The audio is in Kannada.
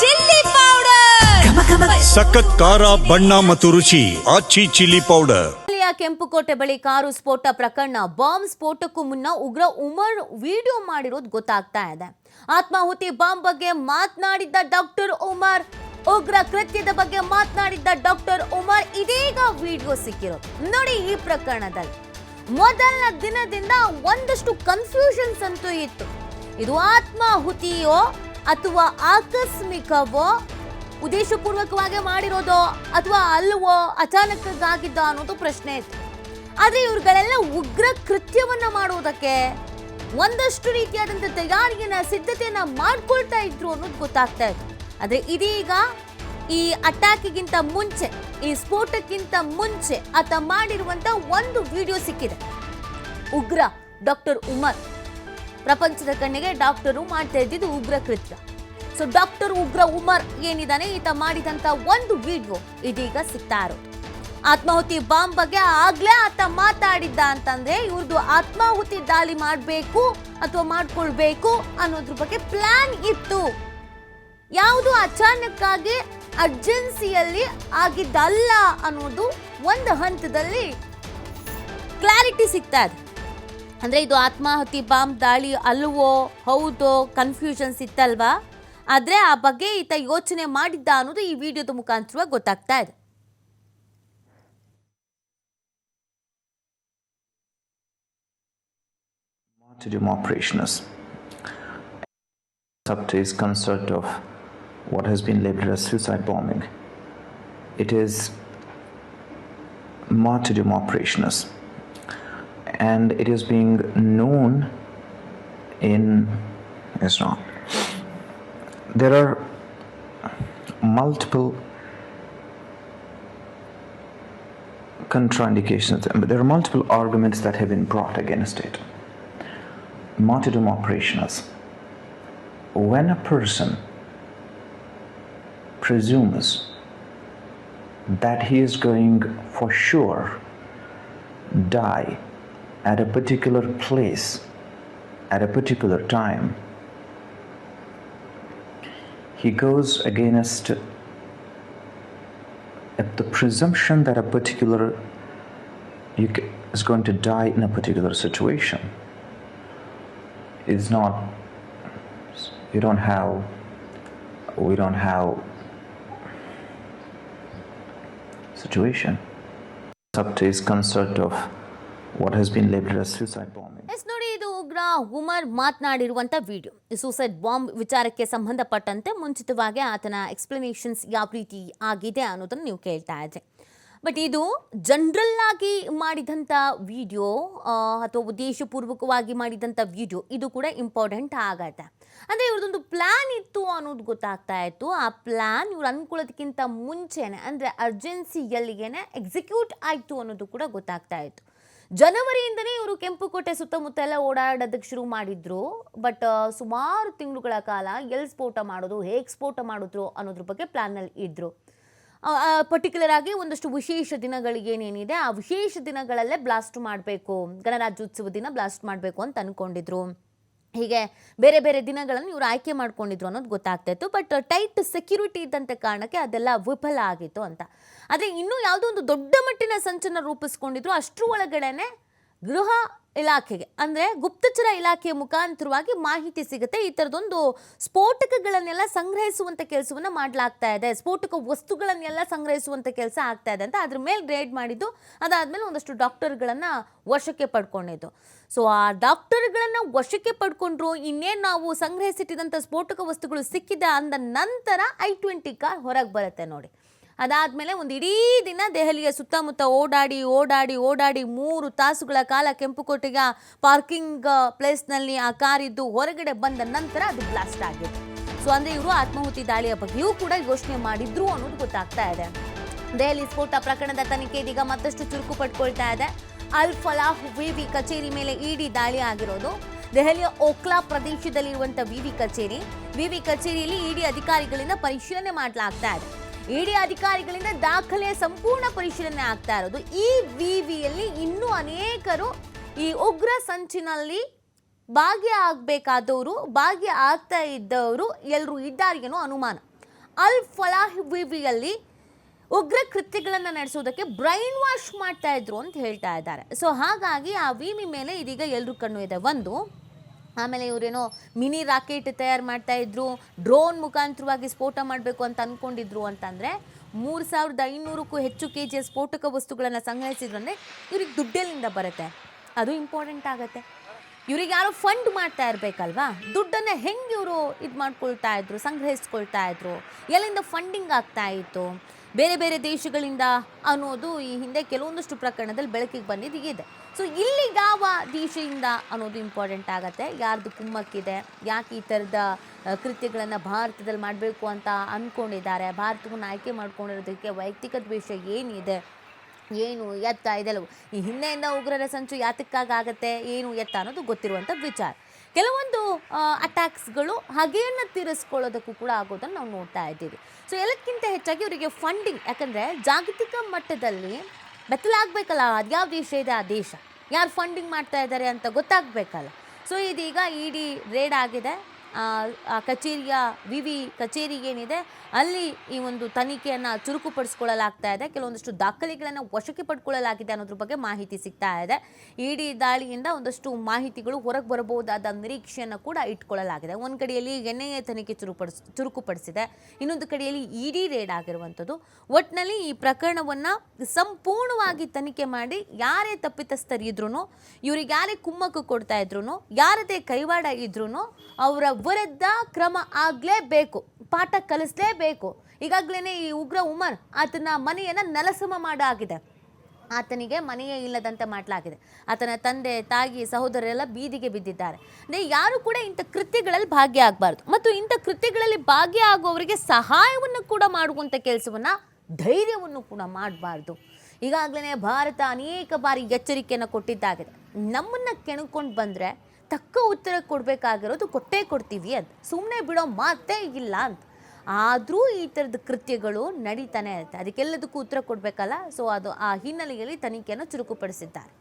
Chilli powder. ಸಖತ್ ಖಾರ ಬಣ್ಣ ಮತ್ತು ರುಚಿ ಆಚಿ ಚಿಲ್ಲಿ ಪೌಡರ್. ಕೆಂಪುಕೋಟೆ ಬಳಿ ಕಾರು ಸ್ಫೋಟ ಪ್ರಕರಣ. ಬಾಂಬ್ ಸ್ಫೋಟಕ್ಕೂ ಮುನ್ನ ಉಗ್ರ ಉಮರ್ ವಿಡಿಯೋ ಮಾಡಿರೋದು ಗೊತ್ತಾಗ್ತಾ ಇದೆ. ಆತ್ಮಾಹುತಿ ಬಾಂಬ್ ಬಗ್ಗೆ ಮಾತನಾಡಿದ್ದ ಡಾಕ್ಟರ್ ಉಮರ್. ಉಗ್ರ ಕೃತ್ಯದ ಬಗ್ಗೆ ಮಾತನಾಡಿದ್ದ ಡಾಕ್ಟರ್ ಉಮರ್ ಇದೀಗ ವಿಡಿಯೋ ಸಿಕ್ಕಿರೋದು. ನೋಡಿ ಈ ಪ್ರಕರಣದಲ್ಲಿ. ಮೊದಲ ದಿನದಿಂದ ಒಂದಷ್ಟು ಕನ್ಫ್ಯೂಷನ್ಸ್ ಅಂತೂ ಇತ್ತು. ಇದು ಆತ್ಮಾಹುತಿಯೋ ಅಥವಾ ಆಕಸ್ಮಿಕವೋ, ಉದ್ದೇಶಪೂರ್ವಕವಾಗಿ ಮಾಡಿರೋದೋ, ಅಥವಾ ಅಲ್ವೋ ಅಚಾನಕ್ಕಾಗಿದ್ದ ಅನ್ನೋದು ಪ್ರಶ್ನೆ ಇತ್ತು. ಆದ್ರೆ ಇವ್ರುಗಳೆಲ್ಲ ಉಗ್ರ ಕೃತ್ಯವನ್ನ ಮಾಡುವುದಕ್ಕೆ ಒಂದಷ್ಟು ರೀತಿಯಾದಂಥ ತಯಾರಿಯನ್ನ, ಸಿದ್ಧತೆಯನ್ನ ಮಾಡ್ಕೊಳ್ತಾ ಇದ್ರು ಅನ್ನೋದು ಗೊತ್ತಾಗ್ತಾ ಇತ್ತು. ಆದ್ರೆ ಇದೀಗ ಈ ಅಟ್ಯಾಕಿಗಿಂತ ಮುಂಚೆ, ಈ ಸ್ಫೋಟಕ್ಕಿಂತ ಮುಂಚೆ, ಆತ ಮಾಡಿರುವಂತ ಒಂದು ವಿಡಿಯೋ ಸಿಕ್ಕಿದೆ. ಉಗ್ರ ಡಾಕ್ಟರ್ ಉಮರ್ ಪ್ರಪಂಚದ ಕಣ್ಣಿಗೆ ಡಾಕ್ಟರು ಮಾಡ್ತಾ ಇದ್ದಿದ್ದು ಉಗ್ರ ಕೃತ್ಯ. ಸೊ ಡಾಕ್ಟರ್ ಉಗ್ರ ಉಮರ್ ಏನಿದಾನೆ? ಈತ ಮಾಡಿದಂತ ಒಂದು ವಿಡಿಯೋ ಇದೀಗ ಸಿಗ್ತಾ ಇರೋದು ಆತ್ಮಾಹುತಿ ಬಾಂಬ್ ಬಗ್ಗೆ ಆಗ್ಲೇ ಆತ ಮಾತಾಡಿದ್ದ ಅಂತಂದ್ರೆ ಇವ್ರದ್ದು ಆತ್ಮಾಹುತಿ ದಾಳಿ ಮಾಡಬೇಕು ಅಥವಾ ಮಾಡ್ಕೊಳ್ಬೇಕು ಅನ್ನೋದ್ರ ಬಗ್ಗೆ ಪ್ಲಾನ್ ಇತ್ತು. ಯಾವುದು ಅಚಾನಕ್ಕಾಗಿ ಅರ್ಜೆನ್ಸಿಯಲ್ಲಿ ಆಗಿದ್ದಲ್ಲ ಅನ್ನೋದು ಒಂದು ಹಂತದಲ್ಲಿ ಕ್ಲಾರಿಟಿ ಸಿಗ್ತಾ ಇದೆ. ಅಂದ್ರೆ ಇದು ಆತ್ಮಾಹುತಿ ಬಾಂಬ್ ದಾಳಿ ಅಲ್ವೋ ಹೌದೋ ಕನ್ಫ್ಯೂಷನ್ಸ್ ಇತ್ತಲ್ವಾ ಆದ್ರೆ ಆ ಬಗ್ಗೆ ಈತ ಯೋಚನೆ ಮಾಡಿದ್ದ ಅನ್ನೋದು ಈ ವಿಡಿಯೋದ ಮುಖಾಂತರ ಗೊತ್ತಾಗ್ತಾ ಇದೆ martyrdom operations. Up to his consult of what has been labeled as suicide bombing. It is martyrdom operations, and it is being known in Islam. There are multiple contraindications, but there are multiple arguments that have been brought against it martyrdom operations. When a person presumes that he is going for sure die at a particular place at a particular time, he goes against the presumption that a particular is going to die in a particular situation. It's not you don't have we don't have situation. Up to is consult of what has been labeled as suicide bombing. Yes, ನೋಡಿ, ಇದು ಉಗ್ರ ಉಮರ್ ಮಾತನಾಡಿರುವಂಥ ವಿಡಿಯೋ. ಸೂಸೈಡ್ ಬಾಂಬ್ ವಿಚಾರಕ್ಕೆ ಸಂಬಂಧಪಟ್ಟಂತೆ ಮುಂಚಿತವಾಗಿ ಆತನ ಎಕ್ಸ್ಪ್ಲನೇಷನ್ಸ್ ಯಾವ ರೀತಿ ಆಗಿದೆ ಅನ್ನೋದನ್ನು ನೀವು ಕೇಳ್ತಾ ಇದ್ರಿ. ಬಟ್ ಇದು ಜನರಲ್ ಆಗಿ ಮಾಡಿದಂಥ ವಿಡಿಯೋ ಅಥವಾ ಉದ್ದೇಶಪೂರ್ವಕವಾಗಿ ಮಾಡಿದಂಥ ವಿಡಿಯೋ, ಇದು ಕೂಡ ಇಂಪಾರ್ಟೆಂಟ್ ಆಗತ್ತೆ. ಅಂದರೆ ಇವ್ರದ್ದೊಂದು ಪ್ಲ್ಯಾನ್ ಇತ್ತು ಅನ್ನೋದು ಗೊತ್ತಾಗ್ತಾ ಇತ್ತು. ಆ ಪ್ಲ್ಯಾನ್ ಇವ್ರು ಅಂದ್ಕೊಳ್ಳೋದಕ್ಕಿಂತ ಮುಂಚೆನೆ, ಅಂದರೆ ಅರ್ಜೆನ್ಸಿಯಲ್ಲಿಗೇನೆ ಎಕ್ಸಿಕ್ಯೂಟ್ ಆಯಿತು ಅನ್ನೋದು ಕೂಡ ಗೊತ್ತಾಗ್ತಾ ಇತ್ತು. ಜನವರಿಯಿಂದನೇ ಇವರು ಕೆಂಪುಕೋಟೆ ಸುತ್ತಮುತ್ತ ಎಲ್ಲ ಓಡಾಡೋದಕ್ಕೆ ಶುರು ಮಾಡಿದ್ರು. ಬಟ್ ಸುಮಾರು ತಿಂಗಳುಗಳ ಕಾಲ ಎಲ್ಲಿ ಸ್ಫೋಟ ಮಾಡೋದು, ಹೇಗೆ ಸ್ಫೋಟ ಮಾಡಿದ್ರು ಅನ್ನೋದ್ರ ಬಗ್ಗೆ ಪ್ಲ್ಯಾನಲ್ಲಿ ಇದ್ದರು ಪರ್ಟಿಕ್ಯುಲರ್ ಆಗಿ ಒಂದಷ್ಟು ವಿಶೇಷ ದಿನಗಳಿಗೇನೇನಿದೆ ಆ ವಿಶೇಷ ದಿನಗಳಲ್ಲೇ ಬ್ಲಾಸ್ಟ್ ಮಾಡಬೇಕು, ಗಣರಾಜ್ಯೋತ್ಸವ ದಿನ ಬ್ಲಾಸ್ಟ್ ಮಾಡಬೇಕು ಅಂತ ಅಂದ್ಕೊಂಡಿದ್ರು ಹೀಗೆ ಬೇರೆ ಬೇರೆ ದಿನಗಳನ್ನು ಇವರು ಆಯ್ಕೆ ಮಾಡ್ಕೊಂಡಿದ್ರು ಅನ್ನೋದು ಗೊತ್ತಾಗ್ತಾ ಇತ್ತು. ಬಟ್ ಟೈಟ್ ಸೆಕ್ಯೂರಿಟಿ ಇದ್ದಂತೆ ಕಾರಣಕ್ಕೆ ಅದೆಲ್ಲ ವಿಫಲ ಆಗಿತ್ತು ಅಂತ. ಆದರೆ ಇನ್ನೂ ಯಾವುದೋ ಒಂದು ದೊಡ್ಡ ಮಟ್ಟಿನ ಸಂಚನ ರೂಪಿಸ್ಕೊಂಡಿದ್ರು ಅಷ್ಟರ ಒಳಗಡೆನೆ ಗೃಹ ಇಲಾಖೆಗೆ, ಅಂದರೆ ಗುಪ್ತಚರ ಇಲಾಖೆಯ ಮುಖಾಂತರವಾಗಿ ಮಾಹಿತಿ ಸಿಗುತ್ತೆ. ಈ ಥರದೊಂದು ಸ್ಫೋಟಕಗಳನ್ನೆಲ್ಲ ಸಂಗ್ರಹಿಸುವಂಥ ಕೆಲಸವನ್ನು ಮಾಡಲಾಗ್ತಾ ಇದೆ. ಸ್ಫೋಟಕ ವಸ್ತುಗಳನ್ನೆಲ್ಲ ಸಂಗ್ರಹಿಸುವಂಥ ಕೆಲಸ ಆಗ್ತಾ ಇದೆ ಅಂತ ಅದ್ರ ಮೇಲೆ ರೇಡ್ ಮಾಡಿದ್ದು, ಅದಾದಮೇಲೆ ಒಂದಷ್ಟು ಡಾಕ್ಟರ್ಗಳನ್ನು ವಶಕ್ಕೆ ಪಡ್ಕೊಂಡಿದ್ದು. ಸೊ ಆ ಡಾಕ್ಟರ್ಗಳನ್ನು ವಶಕ್ಕೆ ಪಡ್ಕೊಂಡ್ರು ಇನ್ನೇನು ನಾವು ಸಂಗ್ರಹಿಸಿಟ್ಟಿದಂಥ ಸ್ಫೋಟಕ ವಸ್ತುಗಳು ಸಿಕ್ಕಿದೆ ಅಂದ ನಂತರ ಐ ಟ್ವೆಂಟಿ ಕಾರ್ ಹೊರಗೆ ಬರುತ್ತೆ ನೋಡಿ. ಅದಾದಮೇಲೆ ಒಂದು ಇಡೀ ದಿನ ದೆಹಲಿಯ ಸುತ್ತಮುತ್ತ ಓಡಾಡಿ ಓಡಾಡಿ ಓಡಾಡಿ ಮೂರು ತಾಸುಗಳ ಕಾಲ ಕೆಂಪುಕೋಟೆಯ ಪಾರ್ಕಿಂಗ್ ಪ್ಲೇಸ್ನಲ್ಲಿ ಆ ಕಾರಿದ್ದು ಹೊರಗಡೆ ಬಂದ ನಂತರ ಅದು ಬ್ಲಾಸ್ಟ್ ಆಗಿದೆ. ಸೊ, ಅಂದರೆ ಇವರು ಆತ್ಮಾಹುತಿ ದಾಳಿಯ ಬಗ್ಗೆಯೂ ಕೂಡ ಯೋಚನೆ ಮಾಡಿದ್ರು ಅನ್ನೋದು ಗೊತ್ತಾಗ್ತಾ ಇದೆ. ದೆಹಲಿ ಸ್ಫೋಟ ಪ್ರಕರಣದ ತನಿಖೆ ಇದೀಗ ಮತ್ತಷ್ಟು ಚುರುಕು ಪಡ್ಕೊಳ್ತಾ ಇದೆ. ಅಲ್ ಫಲಾಹ್ ವಿವಿ ಕಚೇರಿ ಮೇಲೆ ಇಡಿ ದಾಳಿ ಆಗಿರೋದು. ದೆಹಲಿಯ ಓಕ್ಲಾ ಪ್ರದೇಶದಲ್ಲಿರುವಂಥ ವಿವಿ ಕಚೇರಿ. ವಿವಿ ಕಚೇರಿಯಲ್ಲಿ ಇಡಿ ಅಧಿಕಾರಿಗಳಿಂದ ಪರಿಶೀಲನೆ ಮಾಡಲಾಗ್ತಾ ಇದೆ. ಇಡಿ ಅಧಿಕಾರಿಗಳಿಂದ ದಾಖಲೆಯ ಸಂಪೂರ್ಣ ಪರಿಶೀಲನೆ ಆಗ್ತಾ ಇರೋದು. ಈ ವಿವಿಯಲ್ಲಿ ಇನ್ನೂ ಅನೇಕರು ಈ ಉಗ್ರ ಸಂಚಿನಲ್ಲಿ ಭಾಗಿಯಾಗಬೇಕಾದವರು ಭಾಗಿ ಆಗ್ತಾ ಇದ್ದವರು ಎಲ್ಲರೂ ಇದ್ದಾರೆ ಏನೋ ಅನುಮಾನ. ಅಲ್ ಫಲಾಹಿವಿಯಲ್ಲಿ ಉಗ್ರ ಕೃತ್ಯಗಳನ್ನು ನಡೆಸೋದಕ್ಕೆ ಬ್ರೈನ್ ವಾಶ್ ಮಾಡ್ತಾ ಇದ್ರು ಅಂತ ಹೇಳ್ತಾ ಇದ್ದಾರೆ. ಸೊ ಹಾಗಾಗಿ ಆ ವಿಮಿ ಮೇಲೆ ಇದೀಗ ಎಲ್ಲರೂ ಕಣ್ಣು ಇದೆ ಒಂದು ಆಮೇಲೆ ಇವರೇನೋ ಮಿನಿ ರಾಕೆಟ್ ತಯಾರು ಮಾಡ್ತಾ ಇದ್ರು, ಡ್ರೋನ್ ಮುಖಾಂತರವಾಗಿ ಸ್ಫೋಟ ಮಾಡಬೇಕು ಅಂತ ಅಂದ್ಕೊಂಡಿದ್ರು ಅಂತಂದರೆ ಮೂರು ಸಾವಿರದ ಐನೂರಕ್ಕೂ ಹೆಚ್ಚು ಕೆ ಜಿಯ ಸ್ಫೋಟಕ ವಸ್ತುಗಳನ್ನು ಸಂಗ್ರಹಿಸಿದ್ರು ಅಂದರೆ ಇವ್ರಿಗೆ ದುಡ್ಡೆಲ್ಲಿಂದ ಬರುತ್ತೆ. ಅದು ಇಂಪಾರ್ಟೆಂಟ್ ಆಗುತ್ತೆ. ಇವ್ರಿಗೆ ಯಾರೋ ಫಂಡ್ ಮಾಡ್ತಾ ಇರಬೇಕಲ್ವಾ? ದುಡ್ಡನ್ನು ಹೆಂಗೆ ಇವರು ಇದು ಮಾಡ್ಕೊಳ್ತಾ ಇದ್ರು, ಸಂಗ್ರಹಿಸ್ಕೊಳ್ತಾ ಇದ್ರು? ಎಲ್ಲಿಂದ ಫಂಡಿಂಗ್ ಆಗ್ತಾ ಇತ್ತು? ಬೇರೆ ಬೇರೆ ದೇಶಗಳಿಂದ ಅನ್ನೋದು ಈ ಹಿಂದೆ ಕೆಲವೊಂದಷ್ಟು ಪ್ರಕರಣದಲ್ಲಿ ಬೆಳಕಿಗೆ ಬಂದಿದ್ದು ಇದೆ ಸೊ ಇಲ್ಲಿ ಯಾವ ದೇಶದಿಂದ ಅನ್ನೋದು ಇಂಪಾರ್ಟೆಂಟ್ ಆಗುತ್ತೆ? ಯಾರ್ದು ಕುಮ್ಮಕ್ಕಿದೆ? ಯಾಕೆ ಈ ಥರದ ಕೃತ್ಯಗಳನ್ನು ಭಾರತದಲ್ಲಿ ಮಾಡಬೇಕು ಅಂತ ಅಂದ್ಕೊಂಡಿದ್ದಾರೆ ಭಾರತವನ್ನು ಆಯ್ಕೆ ಮಾಡ್ಕೊಂಡಿರೋದಕ್ಕೆ ವೈಯಕ್ತಿಕ ದ್ವೇಷ ಏನಿದೆ? ಏನು ಎತ್ತ ಇದೆಲ್ಲವು ಈ ಹಿಂದೆಯಿಂದ ಉಗ್ರರ ಸಂಚು ಯಾತಕ್ಕಾಗತ್ತೆ ಏನು ಎತ್ತ ಅನ್ನೋದು ಗೊತ್ತಿರುವಂಥ ವಿಚಾರ. ಕೆಲವೊಂದು ಅಟ್ಯಾಕ್ಸ್ಗಳು ಹಾಗೇನ ತೀರಿಸ್ಕೊಳ್ಳೋದಕ್ಕೂ ಕೂಡ ಆಗೋದನ್ನು ನಾವು ನೋಡ್ತಾ ಇದ್ದೀವಿ. ಸೊ ಎಲ್ಲಕ್ಕಿಂತ ಹೆಚ್ಚಾಗಿ ಅವರಿಗೆ ಫಂಡಿಂಗ್ ಯಾಕಂದರೆ ಜಾಗತಿಕ ಮಟ್ಟದಲ್ಲಿ ಬೆತ್ತಲಾಗಬೇಕಲ್ಲ ಅದ್ಯಾವ ದೇಶ ಇದೆ ಆ ದೇಶ? ಯಾರು ಫಂಡಿಂಗ್ ಮಾಡ್ತಾ ಇದ್ದಾರೆ ಅಂತ ಗೊತ್ತಾಗಬೇಕಲ್ಲ. ಸೊ ಇದೀಗ ಇಡಿ ರೇಡ್ ಆಗಿದೆ. ಆ, ಕಚೇರಿಯ ವಿ ವಿ ಕಚೇರಿ ಏನಿದೆ ಅಲ್ಲಿ ಈ ಒಂದು ತನಿಖೆಯನ್ನು ಚುರುಕುಪಡಿಸ್ಕೊಳ್ಳಲಾಗ್ತಾ ಇದೆ. ಕೆಲವೊಂದಷ್ಟು ದಾಖಲೆಗಳನ್ನು ವಶಕ್ಕೆ ಪಡ್ಕೊಳ್ಳಲಾಗಿದೆ ಅನ್ನೋದ್ರ ಬಗ್ಗೆ ಮಾಹಿತಿ ಸಿಗ್ತಾ ಇದೆ. ಇಡಿ ದಾಳಿಯಿಂದ ಒಂದಷ್ಟು ಮಾಹಿತಿಗಳು ಹೊರಗೆ ಬರಬಹುದಾದ ನಿರೀಕ್ಷೆಯನ್ನು ಕೂಡ ಇಟ್ಕೊಳ್ಳಲಾಗಿದೆ. ಒಂದು ಕಡೆಯಲ್ಲಿ ಎನ್ ತನಿಖೆ ಚುರುಪಡಿಸ್ ಚುರುಕುಪಡಿಸಿದೆ. ಇನ್ನೊಂದು ಕಡೆಯಲ್ಲಿ ಇಡಿ ರೇಡ್ ಆಗಿರುವಂಥದ್ದು. ಒಟ್ಟಿನಲ್ಲಿ ಈ ಪ್ರಕರಣವನ್ನು ಸಂಪೂರ್ಣವಾಗಿ ತನಿಖೆ ಮಾಡಿ ಯಾರೇ ತಪ್ಪಿತಸ್ಥರಿದ್ರು ಇವ್ರಿಗೆ ಯಾರೇ ಕುಮ್ಮಕ್ಕು ಕೊಡ್ತಾ ಇದ್ರು ಯಾರದೇ ಕೈವಾಡ ಇದ್ರೂ ಅವರ ವಿರುದ್ಧ ಕ್ರಮ ಆಗಲೇಬೇಕು, ಪಾಠ ಕಲಿಸ್ಲೇಬೇಕು. ಈಗಾಗಲೇ ಈ ಉಗ್ರ ಉಮರ್ ಆತನ ಮನೆಯನ್ನು ನೆಲಸಮ ಮಾಡಾಗಿದೆ. ಆತನಿಗೆ ಮನೆಯೇ ಇಲ್ಲದಂತೆ ಮಾಡಲಾಗಿದೆ. ಆತನ ತಂದೆ, ತಾಯಿ, ಸಹೋದರರೆಲ್ಲ ಬೀದಿಗೆ ಬಿದ್ದಿದ್ದಾರೆ. ಅಂದರೆ ಯಾರು ಕೂಡ ಇಂಥ ಕೃತ್ಯಗಳಲ್ಲಿ ಭಾಗಿಯಾಗಬಾರ್ದು ಮತ್ತು ಇಂಥ ಕೃತ್ಯಗಳಲ್ಲಿ ಭಾಗಿಯಾಗುವವರಿಗೆ ಸಹಾಯವನ್ನು ಕೂಡ ಮಾಡುವಂಥ ಕೆಲಸವನ್ನು, ಧೈರ್ಯವನ್ನು ಕೂಡ ಮಾಡಬಾರ್ದು. ಈಗಾಗಲೇ ಭಾರತ ಅನೇಕ ಬಾರಿ ಎಚ್ಚರಿಕೆಯನ್ನು ಕೊಟ್ಟಿದ್ದಾಗಿದೆ. ನಮ್ಮನ್ನು ಕೆಣಕೊಂಡು ಬಂದರೆ ತಕ್ಕ ಉತ್ತರ ಕೊಡಬೇಕಾಗಿರೋದು ಕೊಟ್ಟೇ ಕೊಡ್ತೀವಿ ಅಂತ. ಸುಮ್ಮನೆ ಬಿಡೋ ಮಾತೇ ಇಲ್ಲ ಅಂತ. ಆದರೂ ಈ ಥರದ ಕೃತ್ಯಗಳು ನಡೀತಾನೆ ಇರುತ್ತೆ. ಅದಕ್ಕೆಲ್ಲದಕ್ಕೂ ಉತ್ತರ ಕೊಡಬೇಕಲ್ಲ? ಸೊ ಅದು ಆ ಹಿನ್ನೆಲೆಯಲ್ಲಿ ತನಿಖೆಯನ್ನು ಚುರುಕುಪಡಿಸಿದ್ದಾರೆ.